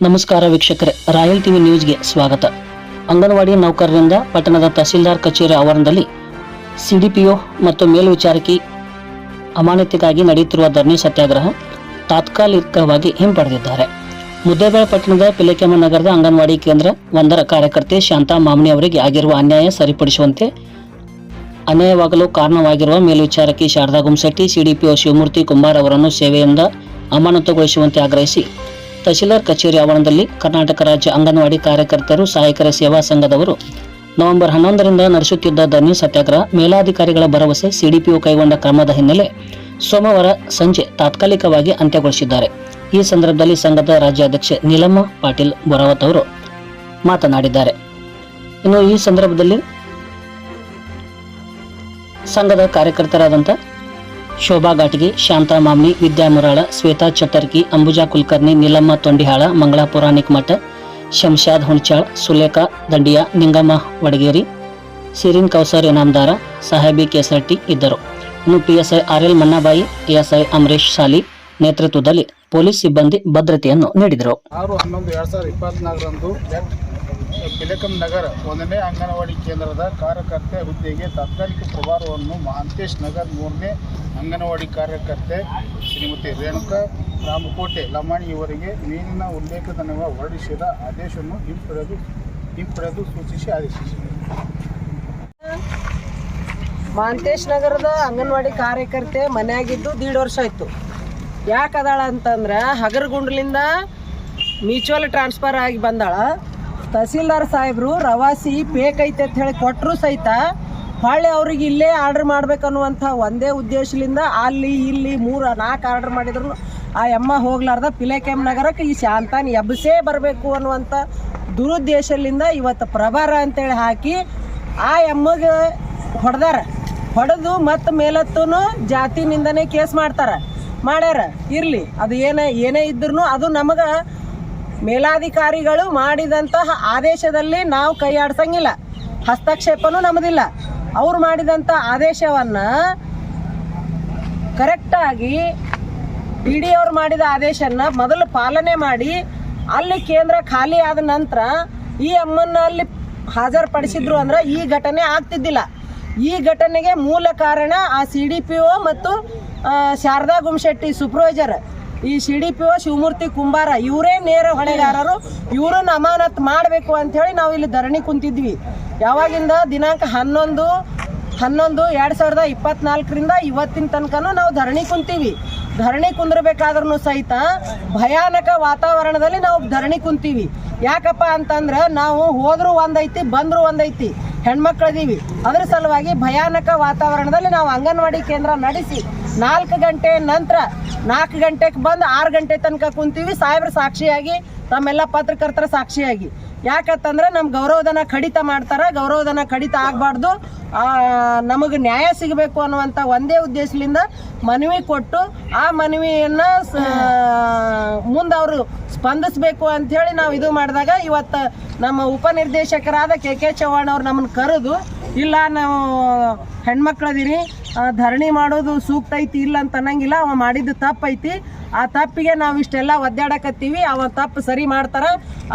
ನಮಸ್ಕಾರ ವೀಕ್ಷಕರೇ, royal TV ನ್ಯೂಸ್ಗೆ ಸ್ವಾಗತ. ಅಂಗನವಾಡಿ ನೌಕರರಿಂದ ಪಟ್ಟಣದ ತಹಸೀಲ್ದಾರ್ ಕಚೇರಿ ಆವರಣದಲ್ಲಿ ಸಿಡಿಪಿಒ ಮತ್ತು ಮೇಲ್ವಿಚಾರಕಿ ಅಮಾನತಿಗಾಗಿ ನಡೆಯುತ್ತಿರುವ ಧರಣಿ ಸತ್ಯಾಗ್ರಹ ತಾತ್ಕಾಲಿಕವಾಗಿ ಹಿಂಪಡೆದಿದ್ದಾರೆ. ಮುದ್ದೇಬೇಳೆ ಪಟ್ಟಣದ ಪಿಲೇಕೆಮ್ಮ ನಗರದ ಅಂಗನವಾಡಿ ಕೇಂದ್ರ ಒಂದರ ಕಾರ್ಯಕರ್ತೆ ಶಾಂತಾ ಮಾಮನಿ ಅವರಿಗೆ ಆಗಿರುವ ಅನ್ಯಾಯ ಸರಿಪಡಿಸುವಂತೆ ಅನ್ಯಾಯವಾಗಲು ಕಾರಣವಾಗಿರುವ ಮೇಲ್ವಿಚಾರಕಿ ಶಾರದಾ ಗುಮ್ಸೆಟ್ಟಿ ಸಿಡಿಪಿಒ ಶಿವಮೂರ್ತಿ ಕುಮಾರ್ ಅವರನ್ನು ಸೇವೆಯಿಂದ ಅಮಾನತುಗೊಳಿಸುವಂತೆ ಆಗ್ರಹಿಸಿ ತಹಶೀಲ್ದಾರ್ ಕಚೇರಿ ಆವರಣದಲ್ಲಿ ಕರ್ನಾಟಕ ರಾಜ್ಯ ಅಂಗನವಾಡಿ ಕಾರ್ಯಕರ್ತರು ಸಹಾಯಕರ ಸೇವಾ ಸಂಘದವರು. ನವೆಂಬರ್ ಹನ್ನೊಂದರಿಂದ ನಡೆಸುತ್ತಿದ್ದ ಧರಣಿ ಸತ್ಯಾಗ್ರಹ, ಮೇಲಾಧಿಕಾರಿಗಳ ಭರವಸೆ ಸಿಡಿಪಿಒ ಕೈಗೊಂಡ ಕ್ರಮದ ಹಿನ್ನೆಲೆ ಸೋಮವಾರ ಸಂಜೆ ತಾತ್ಕಾಲಿಕವಾಗಿ ಅಂತ್ಯಗೊಳಿಸಿದ್ದಾರೆ. ಈ ಸಂದರ್ಭದಲ್ಲಿ ಸಂಘದ ರಾಜ್ಯಾಧ್ಯಕ್ಷೆ ನೀಲಮ್ಮ ಪಾಟೀಲ್ ಬೊರಾವತ್ ಅವರು ಮಾತನಾಡಿದ್ದಾರೆ. ಇನ್ನು ಈ ಸಂದರ್ಭದಲ್ಲಿ ಸಂಘದ ಕಾರ್ಯಕರ್ತರಾದಂಥ ಶೋಭಾ ಘಾಟ್ಗಿ ಶಾಂತಾ ಮಾಮ್ನಿ, ವಿದ್ಯಾ ಮುರಾಳ, ಶ್ವೇತಾ ಚಟರ್ಕಿ, ಅಂಬುಜಾ ಕುಲಕರ್ಣಿ, ನೀಲಮ್ಮ ತೊಂಡಿಹಾಳ ಮಂಗಳಾ ಪುರಾಣಿಕ್ ಮಠ ಶಂಶಾದ್ ಹುಣಚಾಳ್, ಸುಲೇಖಾ ದಂಡಿಯಾ, ನಿಂಗಮ್ಮ ವಡಗೇರಿ, ಸಿರಿನ್ ಕೌಸರ್ ಇನಾಮದಾರ, ಸಾಹೇಬಿ ಕೆಸರ್ಟಿ ಇದ್ದರು. ಇನ್ನು PSI R L Mannabai, ASI Amaresh Sali ನೇತೃತ್ವದಲ್ಲಿ ಪೊಲೀಸ್ ಸಿಬ್ಬಂದಿ ಭದ್ರತೆಯನ್ನು ನೀಡಿದರು. ಪಿಲಕಂ ನಗರ ಒಂದನೇ ಅಂಗನವಾಡಿ ಕೇಂದ್ರದ ಕಾರ್ಯಕರ್ತೆ ಹುದ್ದೆಗೆ ತಾತ್ಕಾಲಿಕ ಪ್ರಭಾರವನ್ನು ಮಹಾಂತೇಶ್ ನಗರ್ ಮೂರನೇ ಅಂಗನವಾಡಿ ಕಾರ್ಯಕರ್ತೆ ಶ್ರೀಮತಿ ರೇಣುಕಾ ರಾಮಕೋಟೆ ಲಮಾಣಿ ಇವರಿಗೆ ಮೇಲಿನ ಉಲ್ಲೇಖದನ್ವಯ ಹೊರಡಿಸಿದ ಆದೇಶವನ್ನು ಹಿಂಪಡೆದು ಹಿಂಪಡೆದು ಸೂಚಿಸಿ ಆದೇಶಿಸಿದೆ ಮಹಾಂತೇಶ್ ನಗರದ ಅಂಗನವಾಡಿ ಕಾರ್ಯಕರ್ತೆ ಮನೆಯಾಗಿದ್ದು ದೀಡ್ ವರ್ಷ ಆಯಿತು. ಯಾಕೆ ಅದಾಳ ಅಂತಂದ್ರೆ ಹಗರಗುಂಡ್ಲಿಂದ ಮ್ಯೂಚುವಲ್ ಟ್ರಾನ್ಸ್ಫರ್ ಆಗಿ ಬಂದಾಳ. ತಹಸೀಲ್ದಾರ್ ಸಾಹೇಬ್ರು, ರವಾಸಿ ಬೇಕೈತೆ ಅಂತ ಹೇಳಿ ಕೊಟ್ಟರು ಸಹಿತ ಹೊಳ್ಳಿ ಅವ್ರಿಗೆ ಇಲ್ಲೇ ಆರ್ಡ್ರ್ ಮಾಡ್ಬೇಕನ್ನುವಂಥ ಒಂದೇ ಉದ್ದೇಶದಿಂದ ಅಲ್ಲಿ ಇಲ್ಲಿ ಮೂರು ನಾಲ್ಕು ಆರ್ಡ್ರ್ ಮಾಡಿದ್ರು. ಆ ಅಮ್ಮ ಹೋಗ್ಲಾರ್ದ ಪಿಲೇಕೆಮ್ ನಗರಕ್ಕೆ ಈ ಶಾಂತಾನ್ ಎಬ್ಸೇ ಬರಬೇಕು ಅನ್ನುವಂಥ ದುರುದ್ದೇಶದಿಂದ ಇವತ್ತು ಪ್ರಭಾರ ಅಂತೇಳಿ ಹಾಕಿ ಆ ಎಮ್ಮಗೆ ಹೊಡೆದಾರ. ಹೊಡೆದು ಮತ್ತು ಮೇಲತ್ತೂ ಜಾತಿನಿಂದನೇ ಕೇಸ್ ಮಾಡ್ತಾರೆ. ಮಾಡ್ಯಾರ, ಇರಲಿ, ಅದು ಏನೇ ಏನೇ ಇದ್ರೂ ಅದು ನಮಗೆ ಮೇಲಾಧಿಕಾರಿಗಳು ಮಾಡಿದಂತಹ ಆದೇಶದಲ್ಲಿ ನಾವು ಕೈ ಆಡ್ಸಂಗಿಲ್ಲ. ಹಸ್ತಕ್ಷೇಪನೂ ನಮ್ಮದಿಲ್ಲ ಅವ್ರು ಮಾಡಿದಂಥ ಆದೇಶವನ್ನು ಕರೆಕ್ಟಾಗಿ ಡಿ ಡಿ ಅವ್ರು ಮಾಡಿದ ಆದೇಶನ ಮೊದಲು ಪಾಲನೆ ಮಾಡಿ ಅಲ್ಲಿ ಕೇಂದ್ರ ಖಾಲಿ ಆದ ನಂತರ ಈ ಅಮ್ಮನ್ನ ಅಲ್ಲಿ ಹಾಜರುಪಡಿಸಿದ್ರು ಅಂದ್ರೆ ಈ ಘಟನೆ ಆಗ್ತಿದ್ದಿಲ್ಲ. ಈ ಘಟನೆಗೆ ಮೂಲ ಕಾರಣ ಆ ಸಿ ಡಿ ಪಿ ಒ ಮತ್ತು ಶಾರದಾ ಗುಮ್ಶೆಟ್ಟಿ ಸೂಪರ್ವೈಸರ್ ಈ C D P O, Shivamurthy, Kumbara, ಇವರೇ ನೇರ ಹೊಣೆಗಾರರು. ಇವರನ್ನ ಅಮಾನತ್ ಮಾಡಬೇಕು ಅಂಥೇಳಿ ನಾವು ಇಲ್ಲಿ ಧರಣಿ ಕುಂತಿದ್ವಿ. ಯಾವಾಗಿಂದ? ದಿನಾಂಕ ಹನ್ನೊಂದು ಹನ್ನೊಂದು, ಎರಡು ಸಾವಿರದ ಇಪ್ಪತ್ನಾಲ್ಕರಿಂದ ಇವತ್ತಿನ ತನಕನೂ ನಾವು ಧರಣಿ ಕುಂತೀವಿ. ಧರಣಿ ಕುಂದ್ರಬೇಕಾದ್ರೂ ಸಹಿತ ಭಯಾನಕ ವಾತಾವರಣದಲ್ಲಿ ನಾವು ಧರಣಿ ಕುಂತೀವಿ. ಯಾಕಪ್ಪ ಅಂತಂದ್ರೆ ನಾವು ಹೋದ್ರೂ ಒಂದೈತಿ, ಬಂದ್ರು ಒಂದೈತಿ, ಹೆಣ್ಮಕ್ಳದೀವಿ. ಅದ್ರ ಸಲುವಾಗಿ ಭಯಾನಕ ವಾತಾವರಣದಲ್ಲಿ ನಾವು ಅಂಗನವಾಡಿ ಕೇಂದ್ರ ನಡೆಸಿ ನಾಲ್ಕು ಗಂಟೆ ನಂತರ ನಾಲ್ಕು ಗಂಟೆಗೆ ಬಂದು ಆರು ಗಂಟೆ ತನಕ ಕುಂತೀವಿ. ಸಾಹೇಬ್ರ ಸಾಕ್ಷಿಯಾಗಿ ನಮ್ಮೆಲ್ಲ ಪತ್ರಕರ್ತರ ಸಾಕ್ಷಿಯಾಗಿ. ಯಾಕಂತಂದ್ರೆ ನಮ್ಮ ಗೌರವಧನ ಕಡಿತ ಮಾಡ್ತಾರೆ. ಗೌರವಧನ ಕಡಿತ ಆಗಬಾರ್ದು. ನಮಗೆ ನ್ಯಾಯ ಸಿಗಬೇಕು ಅನ್ನುವಂಥ ಒಂದೇ ಉದ್ದೇಶದಿಂದ ಮನವಿ ಕೊಟ್ಟು ಆ ಮನವಿಯನ್ನು ಮುಂದೆ ಅವರು ಸ್ಪಂದಿಸಬೇಕು ಅಂಥೇಳಿ ನಾವು ಇದು ಮಾಡಿದಾಗ ಇವತ್ತು ನಮ್ಮ ಉಪನಿರ್ದೇಶಕರಾದ ಕೆ ಕೆ ಚವ್ಹಾಣ್ ಅವ್ರು ನಮ್ಮನ್ನು ಕರೆದು ಇಲ್ಲ ನಾವು ಹೆಣ್ಮಕ್ಳದಿರಿ ಆ, ಧರಣಿ ಮಾಡೋದು ಸೂಕ್ತ ಐತಿ, ಇಲ್ಲ ಅಂತ ಅನ್ನಂಗಿಲ್ಲ. ಅವ ಮಾಡಿದ್ದು ತಪ್ಪೈತಿ. ಆ ತಪ್ಪಿಗೆ ನಾವು ಇಷ್ಟೆಲ್ಲ ಒದ್ದಾಡಕತ್ತೀವಿ. ಅವ ತಪ್ಪು ಸರಿ ಮಾಡ್ತಾರ.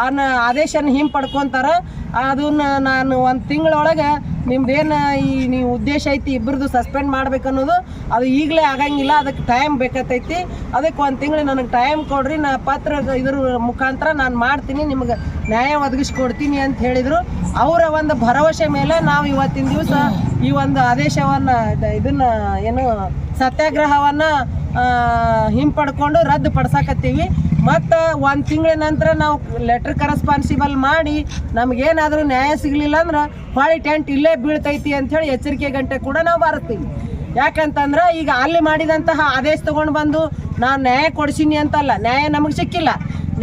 ಅವನ ಆದೇಶನ ಹಿಂಪಡ್ಕೊಂತಾರ ಅದನ್ನ ನಾನು ಒಂದು ತಿಂಗಳೊಳಗೆ ನಿಮ್ದೇನು ಈ ನೀವು ಉದ್ದೇಶ ಐತಿ ಇಬ್ಬರದು ಸಸ್ಪೆಂಡ್ ಮಾಡ್ಬೇಕು ಅನ್ನೋದು, ಅದು ಈಗಲೇ ಆಗಂಗಿಲ್ಲ. ಅದಕ್ಕೆ ಟೈಮ್ ಬೇಕತ್ತೈತಿ ಅದಕ್ಕೆ ಒಂದು ತಿಂಗಳು ನನಗೆ ಟೈಮ್ ಕೊಡ್ರಿ. ನಾ ಪತ್ರ ಇದ್ರ ಮುಖಾಂತರ ನಾನು ಮಾಡ್ತೀನಿ. ನಿಮ್ಗೆ ನ್ಯಾಯ ಒದಗಿಸ್ಕೊಡ್ತೀನಿ ಅಂತ ಹೇಳಿದರು. ಅವರ ಒಂದು ಭರವಸೆ ಮೇಲೆ ನಾವು ಇವತ್ತಿನ ದಿವಸ ಈ ಒಂದು ಆದೇಶವನ್ನು ಇದನ್ನ ಏನು ಸತ್ಯಾಗ್ರಹವನ್ನು ಹಿಂಪಡ್ಕೊಂಡು ರದ್ದು ಪಡ್ಸಕತ್ತೀವಿ. ಮತ್ತು ಒಂದು ತಿಂಗಳ ನಂತರ ನಾವು ಲೆಟರ್ ಕರೆಸ್ಪಾನ್ಸಿಬಲ್ ಮಾಡಿ, ನಮಗೇನಾದರೂ ನ್ಯಾಯ ಸಿಗಲಿಲ್ಲ ಅಂದ್ರೆ ಹೊಳಿ ಟೆಂಟ್ ಇಲ್ಲೇ ಬೀಳ್ತೈತಿ ಅಂಥೇಳಿ ಎಚ್ಚರಿಕೆ ಗಂಟೆ ಕೂಡ ನಾವು ಬರುತ್ತೀವಿ ಯಾಕಂತಂದ್ರೆ ಈಗ ಅಲ್ಲಿ ಮಾಡಿದಂತಹ ಆದೇಶ ತಗೊಂಡು ಬಂದು ನಾನು ನ್ಯಾಯ ಕೊಡ್ಸೀನಿ ಅಂತಲ್ಲ, ನ್ಯಾಯ ನಮಗೆ ಸಿಕ್ಕಿಲ್ಲ.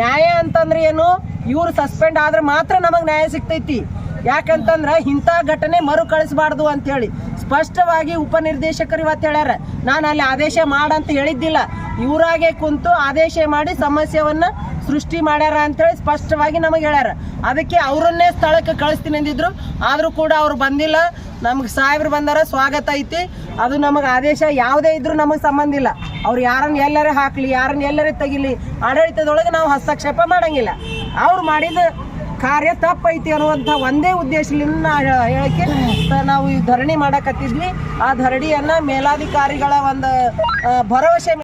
ನ್ಯಾಯ ಅಂತಂದ್ರೆ ಏನು, ಇವ್ರು ಸಸ್ಪೆಂಡ್ ಆದ್ರೆ ಮಾತ್ರ ನಮಗೆ ನ್ಯಾಯ ಸಿಗ್ತೈತಿ. ಯಾಕಂತಂದ್ರೆ ಇಂಥ ಘಟನೆ ಮರು ಅಂತ ಅಂತೇಳಿ ಸ್ಪಷ್ಟವಾಗಿ ಉಪನಿರ್ದೇಶಕರು ಇವತ್ತು ಹೇಳ್ಯಾರ. ನಾನು ಅಲ್ಲಿ ಆದೇಶ ಮಾಡಂತ ಹೇಳಿದ್ದಿಲ್ಲ. ಇವರಾಗೆ ಕುಂತು ಆದೇಶ ಮಾಡಿ ಸಮಸ್ಯೆವನ್ನು ಸೃಷ್ಟಿ ಮಾಡ್ಯಾರ ಅಂತೇಳಿ ಸ್ಪಷ್ಟವಾಗಿ ನಮಗೆ ಹೇಳ್ಯಾರ. ಅದಕ್ಕೆ ಅವರನ್ನೇ ಸ್ಥಳಕ್ಕೆ ಕಳಿಸ್ತೀನಿ ಅಂದಿದ್ರು. ಆದರೂ ಕೂಡ ಅವ್ರು ಬಂದಿಲ್ಲ. ನಮ್ಗೆ ಸಾಹೇಬ್ರು ಬಂದಾರ, ಸ್ವಾಗತ ಐತಿ. ಅದು ನಮಗೆ ಆದೇಶ ಯಾವುದೇ ಇದ್ರೂ ನಮಗೆ ಸಂಬಂಧ ಇಲ್ಲ. ಅವ್ರು ಯಾರನ್ನ ಎಲ್ಲರ ಹಾಕ್ಲಿ, ಯಾರನ್ನ ಎಲ್ಲರ ತೆಗಿಲಿ, ಆಡಳಿತದೊಳಗೆ ನಾವು ಹಸ್ತಕ್ಷೇಪ ಮಾಡಂಗಿಲ್ಲ. ಅವ್ರು ಮಾಡಿದ ಕಾರ್ಯ ತಪ್ಪೈತಿ ಅನ್ನುವಂಥ ಒಂದೇ ಉದ್ದೇಶದಿಂದ ಹೇಳಕ್ಕೆ ನಾವು ಈ ಧರಣಿ ಮಾಡಕತ್ತಿದ್ವಿ. ಆ ಧರಣಿಯನ್ನು ಮೇಲಾಧಿಕಾರಿಗಳ ಒಂದು ಭರವಸೆ